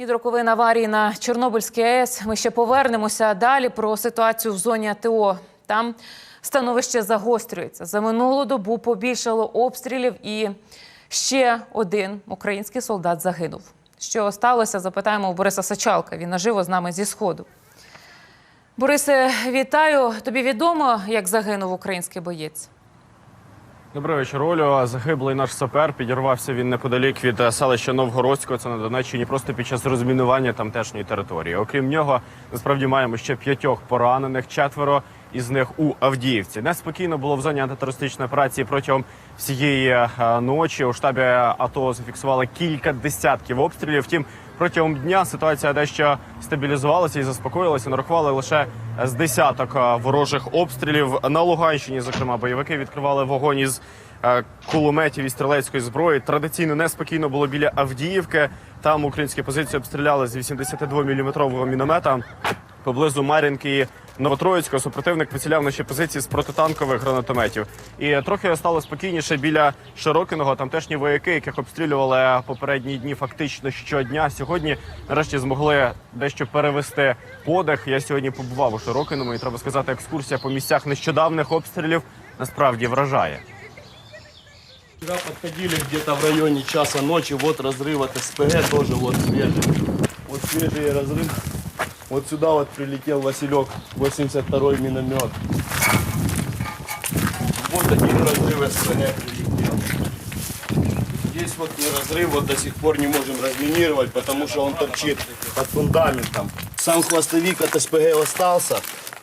Від роковин аварії на Чорнобильській АЕС ми ще повернемося далі про ситуацію в зоні АТО. Там становище загострюється. За минулу добу побільшало обстрілів і ще один український солдат загинув. Що сталося, запитаємо у Бориса Сачалка. Він наживо з нами зі сходу. Борисе, вітаю. Тобі відомо, як загинув український боєць? Добрий вечір, Олю. Загиблий наш сапер. Підірвався він неподалік від е, селища Новгородського. Це на Донеччині, просто під час розмінування тамтешньої території. Окрім нього, насправді маємо ще п'ятьох поранених, четверо із них у Авдіївці. Неспокійно було в зоні антитерористичної операції протягом всієї е, ночі. У штабі АТО зафіксували кілька десятків обстрілів. Втім, протягом дня ситуація дещо стабілізувалася і заспокоїлася. Нарахували лише з десяток е, ворожих обстрілів на Луганщині. Зокрема, бойовики відкривали вогонь із е, кулеметів і стрілецької зброї. Традиційно неспокійно було біля Авдіївки. Там українські позиції обстріляли з 82-мм міномета. Поблизу Мар'їнки Новотроїцького супротивник поціляв наші позиції з протитанкових гранатометів. І трохи стало спокійніше біля Широкиного. Тамтешні вояки, яких обстрілювали попередні дні, фактично щодня. Сьогодні нарешті змогли дещо перевести подих. Я сьогодні побував у Широкиному, і треба сказати, екскурсія по місцях нещодавних обстрілів насправді вражає. Вчера подходили где-то в районе часа ночи, вот разрыв от СПГ тоже вот свежий. Вот свежий разрыв. Вот сюда вот прилетел Василек, 82-й миномет. Вот один разрыв СПГ прилетел. Здесь вот не разрыв, вот до сих пор не можем разминировать, потому что он торчит под фундаментом. Сам хвостовик от СПГ остался,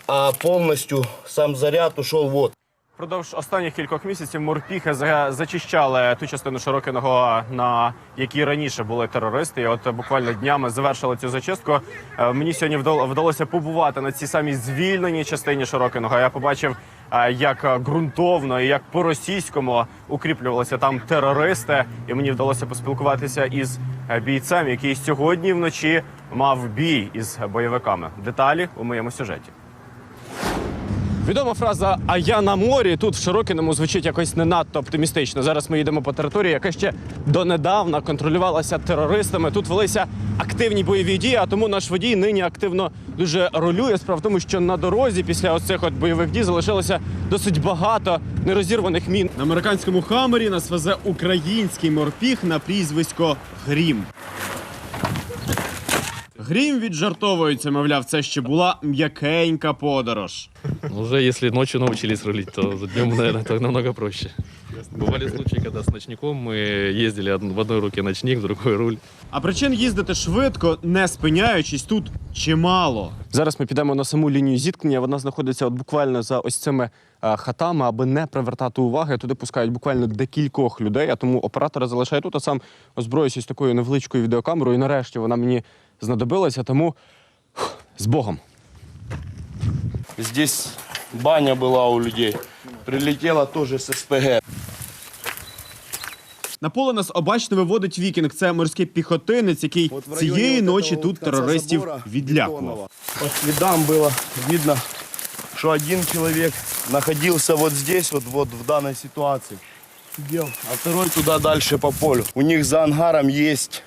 а полностью сам заряд ушел вот. Продовж останніх кількох місяців морпіхи за- зачищали ту частину Широкиного, на якій раніше були терористи. І от буквально днями завершили цю зачистку. Е, Мені сьогодні вдал- вдалося побувати на цій самій звільненій частині Широкиного. Я побачив, е, як ґрунтовно і як по-російському укріплювалися там терористи. І мені вдалося поспілкуватися із е, бійцем, який сьогодні вночі мав бій із бойовиками. Деталі у моєму сюжеті. Відома фраза А я на морі тут в Широкиному звучить якось не надто оптимістично. Зараз ми їдемо по території, яка ще донедавна контролювалася терористами. Тут велися активні бойові дії, а тому наш водій нині активно дуже рулює. Справа в тому, що на дорозі після оцих от бойових дій залишилося досить багато нерозірваних мін. На американському хамері нас везе український морпіг на прізвисько Грім. Грім віджартовується, мовляв, це ще була м'якенька подорож. Уже если ночью научились рулить, то за днем, наверное, это намного проще. Бывали случаи, когда с ночником мы ездили од- в одной руке ночник, в другой руль. А причин їздити швидко, не спиняючись, тут чимало. Зараз ми підемо на саму лінію зіткнення. Вона знаходиться от буквально за ось цими е, хатами, аби не привертати уваги. Туди пускають буквально декількох людей. А тому оператора залишає тут, а сам озброюся ось такою невеличкою відеокамерою. І нарешті вона мені знадобилася. Тому фух, з Богом. Здесь баня была у людей. Прилетела тоже с СПГ. На поле нас обачно виводить вікінг. Це морський піхотинець, який Вот в районе цієї вот ночі этого тут конца терористів забора відлякував. бетонного. По следам было видно, что один человек находился вот здесь, вот, вот в данной ситуации. Сидел, а второй туда дальше по полю. У них за ангаром есть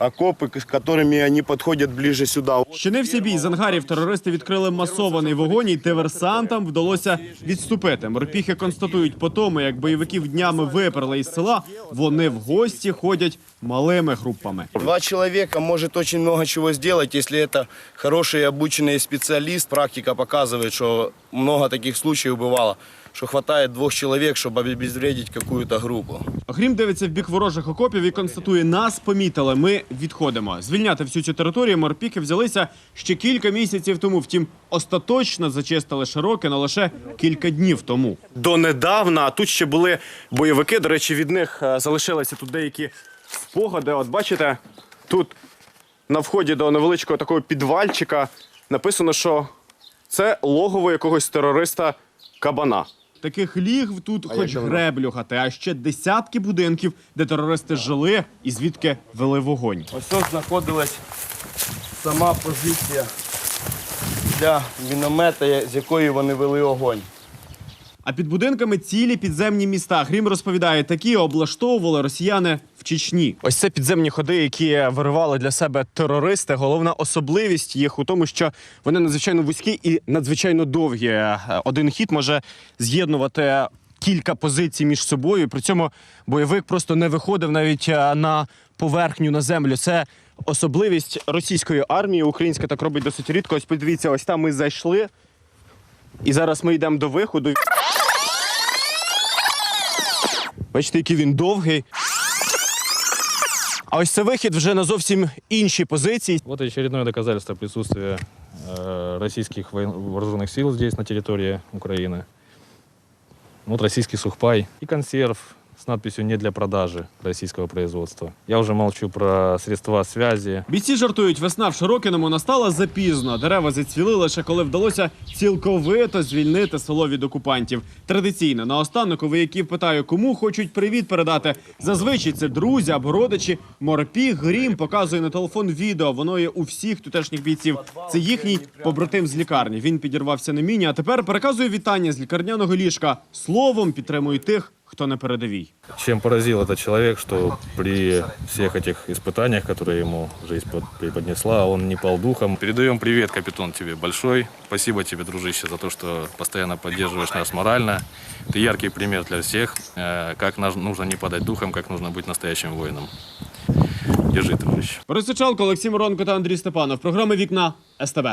окопы, к которыми они подходят ближе сюда. Щинився бій з ангарів. Терористи відкрили масований вогонь, і диверсантам вдалося відступити. Морпіхи констатують по тому, як бойовиків днями виперли із села. Вони в гості ходять малими групами. Два человека может очень много чего сделать, если это хороший и обученный специалист. Практика показывает, что много таких случаев бывало, что хватает двух человек, чтобы обезвредить какую-то группу. Грім дивиться в бік ворожих окопів і констатує: нас помітили. Ми відходимо. Звільняти всю цю територію морпіхи взялися ще кілька місяців тому. Втім, остаточно зачистили Широкино лише кілька днів тому. Донедавна тут ще були бойовики. До речі, від них е, залишилися тут деякі спогади. От бачите, тут на вході до невеличкого такого підвальчика написано, що це логово якогось терориста кабана. Таких лігв тут хоч греблюгати, а ще десятки будинків, де терористи жили і звідки вели вогонь. Ось ось знаходилась сама позиція для міномета, з якої вони вели огонь. А під будинками цілі підземні міста. Грім розповідає, такі облаштовували росіяни в Чечні. Ось це підземні ходи, які виривали для себе терористи. Головна особливість їх у тому, що вони надзвичайно вузькі і надзвичайно довгі. Один хід може з'єднувати кілька позицій між собою. При цьому бойовик просто не виходив навіть е, на поверхню на землю. Це особливість російської армії. Українська так робить досить рідко. Ось подивіться, ось там ми зайшли. І зараз ми йдемо до виходу. Бачите, який він довгий. А ось це вихід вже на зовсім інші позиції. Вот очередное доказательство присутствия э, российских воен- вооруженных сил здесь, на территории Украины. Вот российский сухпай и консерв с надписью «Не для продажи» российского производства. Я уже молчу про средства связи, Бійці жартують, весна в Широкиному настала запізно. Дерева зацвіли лише коли вдалося цілковито звільнити село від окупантів. Традиційно наостанок у вояків питаю, кому хочуть привіт передати. Зазвичай це друзі або родичі. Морпіг Грім показує на телефон відео. Воно є у всіх тутешніх бійців. Це їхній побратим з лікарні. Він підірвався на міні, а тепер переказує вітання з лікарняного ліжка. Словом підтримує тих, хто на передовій. Чем поразил этот человек, что при всех этих испытаниях, которые ему жизнь под- преподнесла, он не пал духом. Передаем привет, капитан, тебе большой. Спасибо тебе, дружище, за то, что постоянно поддерживаешь нас морально. Ты яркий пример для всех, э, как наж- нужно не падать духом, как нужно быть настоящим воином. Держи, дружище. Борис Сичалко, Олексій Моронко та Андрій Степанов. Програма Вікна СТБ.